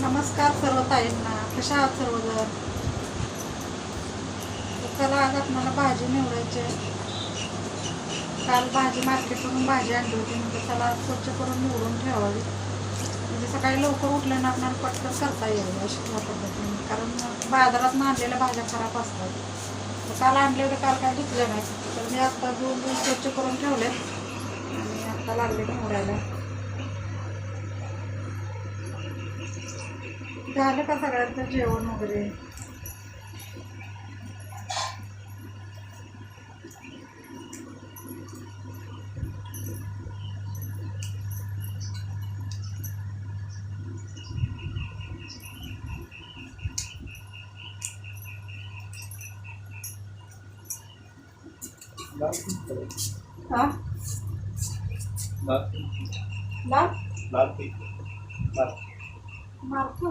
नमस्कार सर्व ताईंना. कशा आहात सर्वजण? चला आज आपल्याला भाजी निवडायची आहे. काल भाजी मार्केटवरून भाजी आणली होती. म्हणजे चला स्वच्छ करून निवडून ठेवावी. म्हणजे सकाळी लवकर उठल्यानं आपल्याला पटकन करता येईल अशी या पद्धतीने. कारण बाजारात आणलेल्या भाज्या खराब असतात. तर काल आणले होते काल काय घेतलं नाही. तर मी आत्ता दोन दिवस स्वच्छ करून ठेवले आणि आत्ता लागले निवडायला. झालं का सगळ्यांचं जेवण वगैरे? हा? लाल मारतो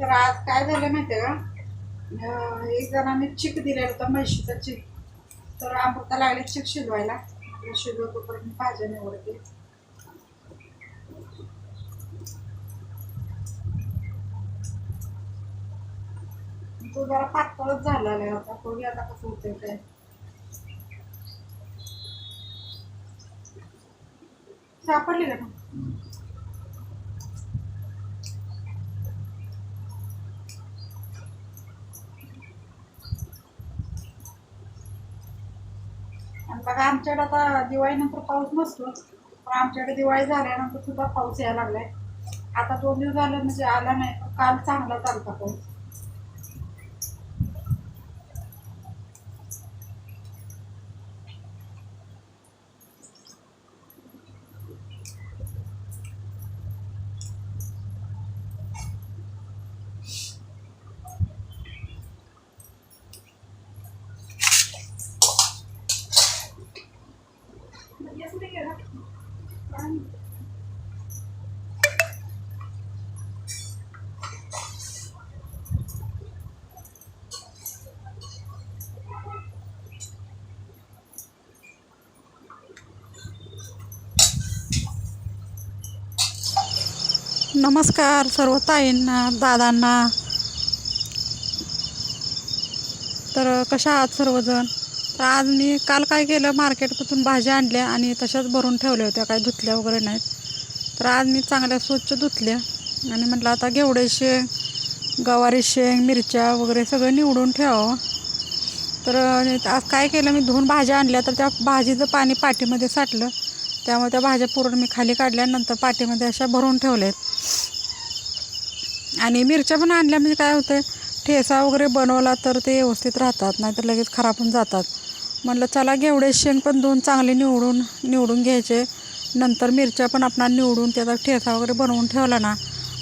तर आज काय झालं माहिती का? एक जणांनी चिक दिलेला होता म्हशीचा चिक. तर अमृता लागले चिक शिजवायला. शिजवतोपर्यंत मी भाज्या निवडते. तो जरा पातळच झालेला आहे आता. बघूया आता कसं होतंय काय? सापडली का बघा आमच्याकडे आता दिवाळीनंतर पाऊस नसतो पण आमच्याकडे दिवाळी झाल्यानंतर सुद्धा पाऊस यायला लागलाय. आता दोन दिवस झालं म्हणजे आला नाही काल चांगला चालता पाऊस. नमस्कार सर्व ताईंना दादांना. तर कशा आहात सर्वजण? तर आज मी काल काय केलं? मार्केटमधून भाज्या आणल्या आणि तशाच भरून ठेवल्या होत्या. काय धुतल्या वगैरे नाहीत. तर आज मी चांगल्या स्वच्छ धुतल्या. आणि म्हटलं आता घेवडे शेंग गवारी शेंग मिरच्या वगैरे सगळं निवडून ठेवावं. तर आज काय केलं? मी धुवून भाज्या आणल्या. तर त्या भाजीचं पाणी पाठीमध्ये साठलं. त्यामुळे त्या भाज्या पूर्ण मी खाली काढल्यानंतर पाठीमध्ये अशा भरून ठेवल्या आहेत आणि मिरच्या पण आणल्या म्हणजे काय होतं ठेसा वगैरे बनवला तर ते व्यवस्थित राहतात नाहीतर लगेच खराब होऊन जातात. म्हटलं चला घेवडे शेण पण दोन चांगले निवडून निवडून घ्यायचे. नंतर मिरच्या पण आपण निवडून त्याचा ठेसा वगैरे बनवून ठेवला ना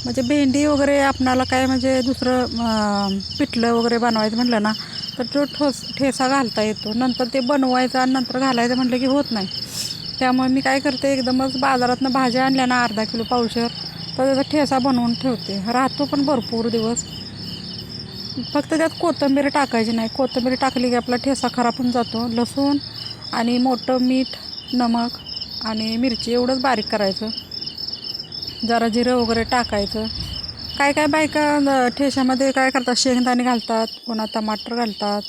म्हणजे भेंडी वगैरे आपणाला काय म्हणजे दुसरं पिठलं वगैरे बनवायचं म्हटलं ना तर तो ठोस ठेसा घालता येतो. नंतर ते बनवायचा आणि नंतर घालायचं म्हटलं की होत नाही. त्यामुळे मी काय करते एकदमच बाजारातनं भाज्या आणल्या ना अर्धा किलो पावशर. तर त्याचा ठेसा बनवून ठेवते. राहतो पण भरपूर दिवस. फक्त त्यात कोथिंबीर टाकायची नाही. कोथिंबीर टाकली की आपला ठेसा खराब होऊन जातो. लसूण आणि मोठं मीठ नमक आणि मिरची एवढंच बारीक करायचं. जरा जिरं वगैरे टाकायचं. काय काय बायका ठेशामध्ये काय करतात? शेंगदाणे घालतात पुन्हा टमाटर घालतात.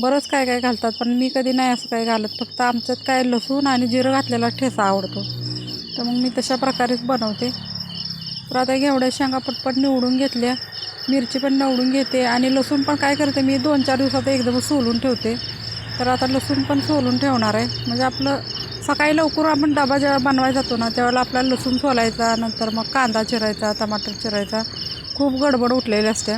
बरंच काय काय घालतात पण मी कधी नाही असं काय घालत. फक्त आमच्यात काय लसूण आणि जिरं घातलेला ठेसा आवडतो. तर मग मी तशा प्रकारेच बनवते. तर आता एवढ्या शेंगा पटपट निवडून घेतल्या. मिरची पण निवडून घेते आणि लसूण पण काय करते मी दोन चार दिवसात एकदम सोलून ठेवते. तर आता लसूण पण सोलून ठेवणार आहे. म्हणजे आपलं सकाळी लवकर आपण डबा जेव्हा बनवायला जातो ना त्यावेळेला आपल्याला लसूण सोलायचा नंतर मग कांदा चिरायचा टमाटर चिरायचा. खूप गडबड उठलेली असते.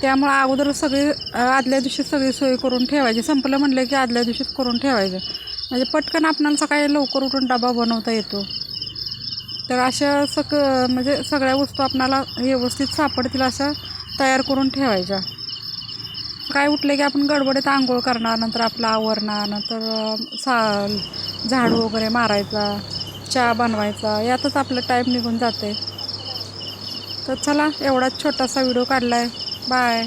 त्यामुळं अगोदर सगळी आदल्या दिवशी सगळी सोय करून ठेवायची. संपलं म्हणलं की आदल्या दिवशीच करून ठेवायचं. म्हणजे पटकन आपल्याला सकाळी लवकर उठून डबा बनवता येतो. तर अशा सक म्हणजे सगळ्या वस्तू आपणाला व्यवस्थित सापडतील अशा तयार करून ठेवायच्या. काय उठले की आपण गडबडीत आंघोळ करणार नंतर आपलं आवरणार नंतर सा झाडू वगैरे मारायचा चहा बनवायचा यातच आपलं टाईम निघून जाते. तर चला एवढाच छोटासा व्हिडिओ काढला आहे बाय